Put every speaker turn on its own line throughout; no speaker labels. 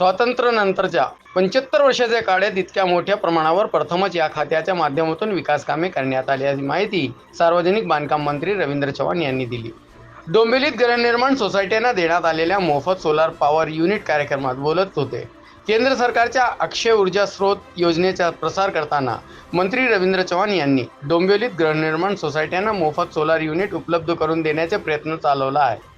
स्वातंत्र्यानंतरच्या पंच्याहत्तर वर्षाच्या काळात इतक्या मोठ्या प्रमाणावर प्रथमच या खात्याच्या माध्यमातून विकास कामे करण्यात आल्याची माहिती सार्वजनिक बांधकाम मंत्री रवींद्र चव्हाण यांनी दिली. डोंबिवलीत गृहनिर्माण सोसायट्यांना देण्यात आलेल्या मोफत सोलार पॉवर युनिट कार्यक्रमात बोलत होते. केंद्र सरकारच्या अक्षय ऊर्जा स्रोत योजनेचा प्रसार करताना मंत्री रवींद्र चव्हाण यांनी डोंबिवलीत गृहनिर्माण सोसायट्यांना मोफत सोलार युनिट उपलब्ध करून देण्याचे प्रयत्न चालवला आहे.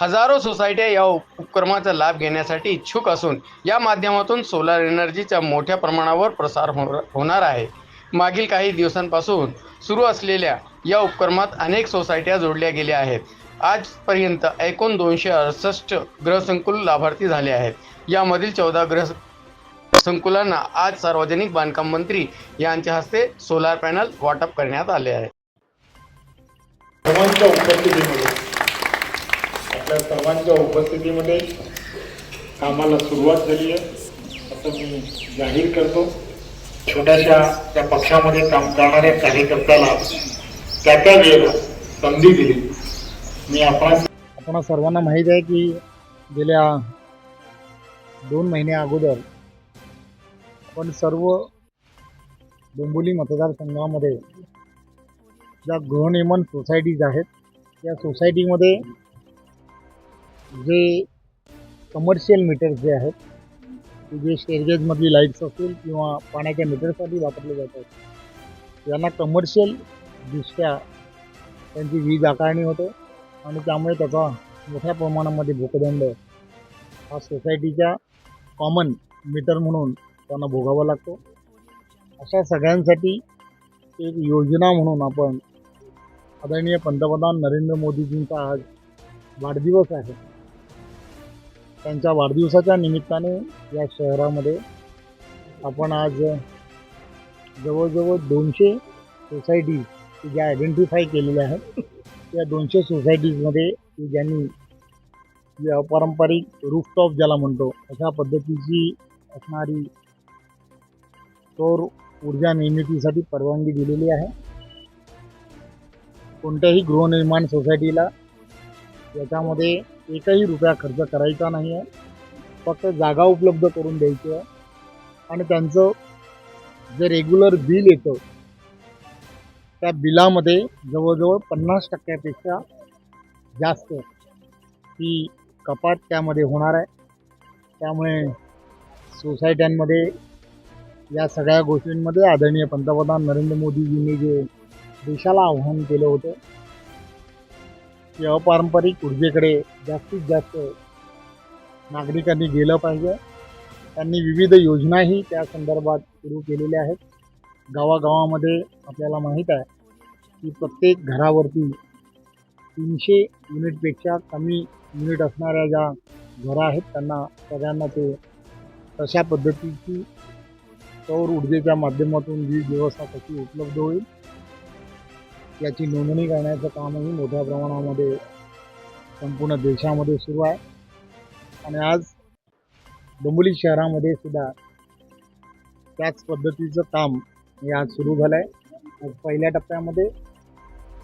हजारो सोसायट्या या उपक्रमाचा लाभ घेण्यासाठी इच्छुक असून या माध्यमातून सोलार एनर्जीचा मोठ्या प्रमाणावर प्रसार हो- होणार आहे. मागील काही दिवसांपासून सुरू असलेल्या या उपक्रमात अनेक सोसायट्या जोडल्या गेल्या आहेत. आजपर्यंत एकूण दोनशे अडसष्ट ग्रहसंकुल लाभार्थी झाले आहेत. यामधील चौदा ग्रह संकुलांना आज सार्वजनिक बांधकाम मंत्री यांच्या हस्ते सोलार पॅनल वाटप करण्यात आले आहे.
उपस्थितीमध्ये आपल्या सर्वांच्या उपस्थितीमध्ये कामाला सुरुवात झाली आहे. असं मी जाहीर करतो. छोट्याशा त्या पक्षामध्ये काम करणाऱ्या कार्यकर्त्याला त्या त्या वेळेला संधी दिली. मी आपण
आपण सर्वांना माहीत आहे की गेल्या दोन महिन्या अगोदर आपण सर्व डोंबोली मतदारसंघामध्ये ज्या गृहनिर्माण सोसायटीज आहेत त्या सोसायटीमध्ये जे कमर्शियल मीटर्स जे आहेत जे स्टेरगेजमधली लाईट्स असतील किंवा पाण्याच्या मीटरसाठी वापरले जातात यांना कमर्शियल दृष्ट्या त्यांची वीज आकारणी होते आणि त्यामुळे त्याचा मोठ्या प्रमाणामध्ये भूकदंड हा सोसायटीच्या कॉमन मीटर म्हणून त्यांना भोगावा लागतो. अशा सगळ्यांसाठी एक योजना म्हणून आपण आदरणीय पंतप्रधान नरेंद्र मोदीजींचा आज वाढदिवस आहे. त्यांच्या वाढदिवसाच्या निमित्ताने या शहरामध्ये आपण आज जवळजवळ दोनशे सोसायटीज ज्या आयडेंटिफाय केलेल्या आहेत त्या दोनशे सोसायटीजमध्ये की ज्यांनी जे अपारंपरिक रूफटॉप ज्याला म्हणतो अशा पद्धतीची असणारी सौर ऊर्जा निर्मितीसाठी परवानगी दिलेली आहे. कोणत्याही गृहनिर्माण सोसायटीला याच्यामध्ये एकही रुपया खर्च करायचा नाही आहे. फक्त जागा उपलब्ध करून द्यायची आहे. आणि त्यांचं जे रेग्युलर बिल येतं त्या बिलामध्ये जवळजवळ पन्नास टक्क्यापेक्षा जास्त ही कपात त्यामध्ये होणार आहे. त्यामुळे सोसायट्यांमध्ये या सगळ्या गोष्टींमध्ये आदरणीय पंतप्रधान नरेंद्र मोदीजींनी जे देशाला आव्हान केलं होतं की अपारंपरिक ऊर्जेकडे जास्तीत जास्त नागरिकांनी गेलं पाहिजे. त्यांनी विविध योजनाही त्या संदर्भात सुरू केलेल्या आहेत. गावागावामध्ये आपल्याला माहीत आहे की प्रत्येक घरावरती तीनशे युनिटपेक्षा कमी युनिट असणाऱ्या ज्या घरं आहेत त्यांना सगळ्यांना ते तशा पद्धतीची सौर ऊर्जेच्या माध्यमातून वीज व्यवस्था कशी उपलब्ध होईल? याची नोंदणी करण्याचं कामही मोठ्या प्रमाणामध्ये संपूर्ण देशामध्ये सुरू आहे. आणि आज डोंबिवली शहरामध्ये सुद्धा त्याच पद्धतीचं काम हे आज सुरू झालं आहे आज पहिल्या टप्प्यामध्ये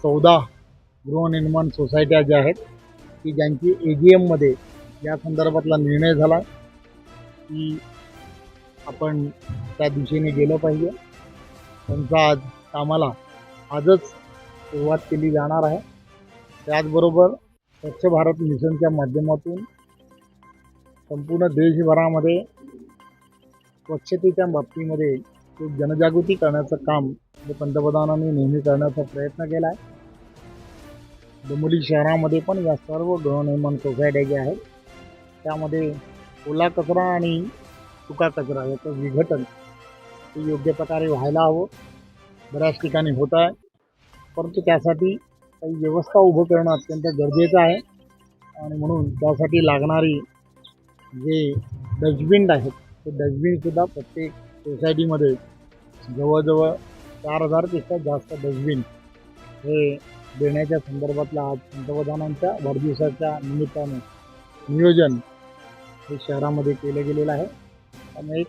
चौदा गृहनिर्माण सोसायट्या ज्या आहेत की ज्यांची ए जी एममध्ये या संदर्भातला निर्णय झाला की आपण त्या दिशेने गेलं पाहिजे. त्यांचा आज कामाला आजच सुरुवात केली जाणार आहे. त्याचबरोबर स्वच्छ भारत मिशनच्या माध्यमातून संपूर्ण देशभरामध्ये स्वच्छतेच्या बाबतीमध्ये एक जनजागृती करण्याचं काम जे पंतप्रधानांनी नेहमी करण्याचा प्रयत्न केला आहे. डोंबिवली शहरामध्ये पण या सर्व गृहनिर्माण सोसायट्या ज्या आहेत त्यामध्ये ओला कचरा आणि सुका कचरा याचं विघटन हे योग्य प्रकारे व्हायला हवं. बऱ्याच ठिकाणी होत आहे. परंतु त्यासाठी काही व्यवस्था उभं करणं अत्यंत गरजेचं आहे. आणि म्हणून त्यासाठी लागणारी जे डस्टबिन आहेत ते डस्टबिनसुद्धा प्रत्येक सोसायटीमध्ये जवळजवळ चार हजारपेक्षा जास्त डस्टबिन हे देण्याच्या संदर्भातला आज पंतप्रधानांच्या वाढदिवसाच्या निमित्ताने नियोजन हे शहरामध्ये केलं गेलेलं आहे. त्यामुळे एक